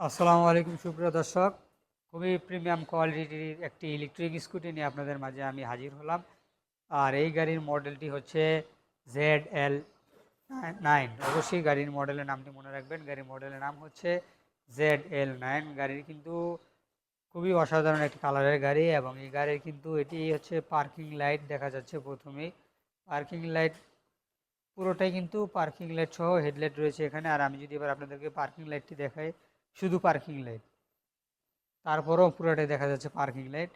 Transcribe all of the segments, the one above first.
আসসালামু আলাইকুম, সুপ্রিয় দর্শক। খুবই প্রিমিয়াম কোয়ালিটির একটি ইলেকট্রিক স্কুটি নিয়ে আপনাদের মাঝে আমি হাজির হলাম। আর এই গাড়ির মডেলটি হচ্ছে জেড এল নাইন অবশ্যই গাড়ির মডেলের নামটি মনে রাখবেন। গাড়ির মডেলের নাম হচ্ছে জেড এল নাইন গাড়ির কিন্তু খুবই অসাধারণ একটি কালারের গাড়ি এবং এই গাড়ির কিন্তু এটি হচ্ছে পার্কিং লাইট দেখা যাচ্ছে প্রথমেই। পার্কিং লাইট পুরোটাই কিন্তু পার্কিং লাইট সহ হেডলাইট রয়েছে এখানে। আর আমি যদি এবার আপনাদেরকে পার্কিং লাইটটি দেখাই শুধু পার্কিং লাইট তারপরেও পুরোটাই দেখা যাচ্ছে পার্কিং লাইট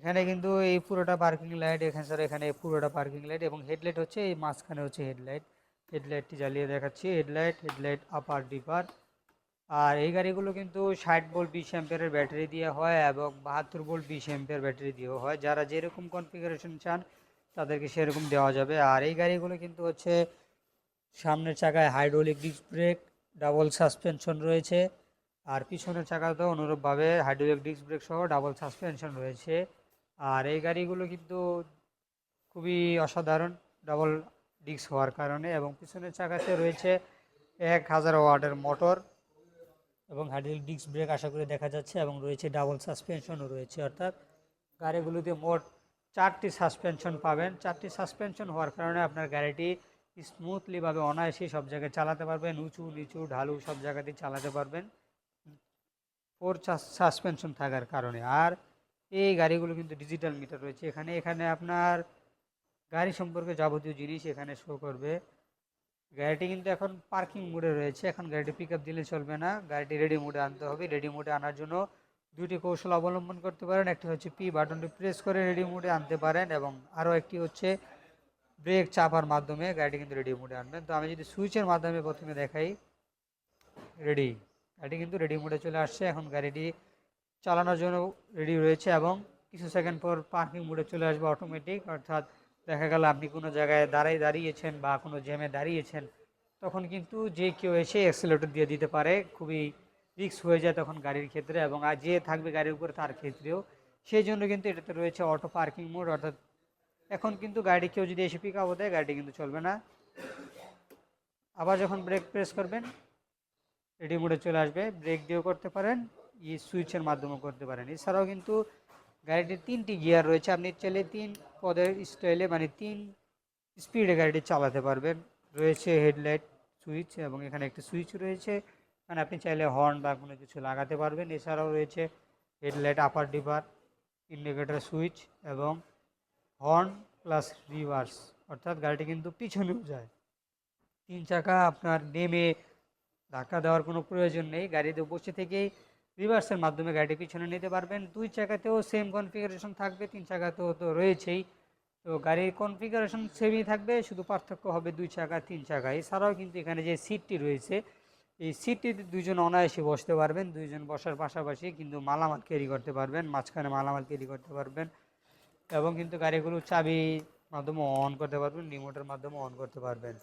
এখানে কিন্তু এই পুরোটা পার্কিং লাইট এখানে স্যার এখানে পুরোটা পার্কিং লাইট এবং হেডলাইট হচ্ছে, এই মাঝখানে হচ্ছে হেডলাইট হেডলাইটটি জ্বালিয়ে দেখাচ্ছি হেডলাইট হেডলাইট আপার ডিপার আর এই গাড়িগুলো কিন্তু ষাট ভোল্ট বিশ অ্যাম্পিয়ারের ব্যাটারি দিয়ে হয় এবং বাহাত্তর ভোল্ট বিশ অ্যাম্পিয়ার ব্যাটারি দিয়েও হয়। যারা যেরকম কনফিগারেশন চান, তাদেরকে সেরকম দেওয়া যাবে। আর এই গাড়িগুলো কিন্তু হচ্ছে সামনের চাকায় hydraulic disc brake double suspension রয়েছে। আর পিছনের চাকাতে অনুরূপভাবে হাইড্রোলিক ডিস্ক ব্রেক সহ ডাবল সাসপেনশন রয়েছে। আর এই গাড়িগুলো কিন্তু খুবই অসাধারণ ডাবল ডিস্ক হওয়ার কারণে এবং পিছনের চাকাতে রয়েছে এক হাজার ওয়াটের মোটর এবং হাইড্রোলিক ডিস্ক ব্রেক আশা করি দেখা যাচ্ছে এবং রয়েছে ডাবল সাসপেনশনও রয়েছে অর্থাৎ গাড়িগুলোতে মোট চারটি সাসপেনশন পাবেন। চারটি সাসপেনশন হওয়ার কারণে আপনার গাড়িটি স্মুথলিভাবে অনায়াসে সব জায়গায় চালাতে পারবেন, উঁচু, নিচু, ঢালু সব জায়গাতেই চালাতে পারবেন। ফোর সাসপেনশন থাকার কারণে। আর এই গাড়িগুলো কিন্তু ডিজিটাল মিটার রয়েছে। এখানে এখানে আপনার গাড়ি সম্পর্কে যাবতীয় জিনিস এখানে শো করবে। গাড়িটি কিন্তু এখন পার্কিং মোডে রয়েছে। এখন গাড়িটি পিক দিলে চলবে না। গাড়িটি রেডি মোডে আনতে হবে। রেডি মোডে আনার জন্য দুইটি কৌশল অবলম্বন করতে পারেন। একটি হচ্ছে পি বাটনটি প্রেস করে রেডি মোডে আনতে পারেন এবং আরও একটি হচ্ছে ব্রেক চাপার মাধ্যমে গাড়িটি কিন্তু রেডি মোডে আনবেন। তো আমি যদি সুইচের মাধ্যমে প্রথমে দেখাই রেডি গাড়িটি কিন্তু রেডি মোডে চলে আসছে। এখন গাড়িটি চালানোর জন্য রেডি রয়েছে এবং কিছু সেকেন্ড পর পার্কিং মোডে চলে আসবে অটোমেটিক অর্থাৎ দেখা গেল আপনি কোনো জায়গায় দাঁড়াই দাঁড়িয়েছেন বা কোনো জ্যামে দাঁড়িয়েছেন, তখন কিন্তু যে কেউ এসে অ্যাক্সেলেটর দিয়ে দিতে পারে। খুবই রিক্স হয়ে যায় তখন গাড়ির ক্ষেত্রে এবং আর যে থাকবে গাড়ির উপরে তার ক্ষেত্রেও। সেই জন্য কিন্তু এটাতে রয়েছে অটো পার্কিং মোড অর্থাৎ এখন কিন্তু গাড়ি কেউ যদি এসে পিক আপ দেয়, গাড়িটি কিন্তু চলবে না। আবার যখন ব্রেক প্রেস করবেন রেডি মোডে চলে আসবে ব্রেক দিয়েও করতে পারেন, ই সুইচের মাধ্যমেও করতে পারেন। এছাড়াও কিন্তু গাড়িটির তিনটি গিয়ার রয়েছে, আপনি চাইলে তিন পদের স্টাইলে মানে তিন স্পিডে গাড়িটি চালাতে পারবেন। রয়েছে হেডলাইট সুইচ এবং এখানে একটি সুইচ রয়েছে মানে আপনি চাইলে হর্ন বা কোনো কিছু লাগাতে পারবেন। এছাড়াও রয়েছে headlight upper dipper indicator switch এবং হর্ন প্লাস রিভার্স অর্থাৎ গাড়িটি কিন্তু পিছনেও যায়। তিন চাকা আপনার নেমে ধাক্কা দেওয়ার কোনো প্রয়োজন নেই। গাড়িতে বসে থেকেই রিভার্সের মাধ্যমে গাড়িটি পিছনে নিতে পারবেন। দুই চাকাতেও সেম কনফিগারেশন থাকবে, তিন চাকাতেও তো রয়েছেই। তো গাড়ির কনফিগারেশন সেমই থাকবে, শুধু পার্থক্য হবে দুই চাকা, তিন চাকা। এছাড়াও কিন্তু এখানে যে সিটটি রয়েছে, এই সিটটিতে দুজন অনায়াসে বসতে পারবেন। দুইজন বসার পাশাপাশি কিন্তু মালামাল ক্যারি করতে পারবেন, মাঝখানে মালামাল ক্যারি করতে পারবেন এবং কিন্তু গাড়িগুলো চাবি মাধ্যমে অন করতে পারবেন রিমোটের মাধ্যমে অন করতে পারবেন।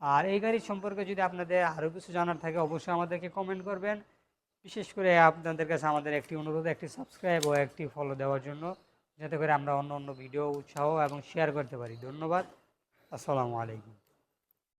আর এই গাড়ির সম্পর্কে যদি আপনাদের আরও কিছু জানার থাকে, অবশ্যই আমাদেরকে কমেন্ট করবেন। বিশেষ করে আপনাদের কাছে আমাদের একটি অনুরোধ, একটি সাবস্ক্রাইব ও একটি ফলো দেওয়ার জন্য, যাতে করে আমরা অন্য অন্য ভিডিও উৎসাহ এবং শেয়ার করতে পারি। ধন্যবাদ। আসসালামু আলাইকুম।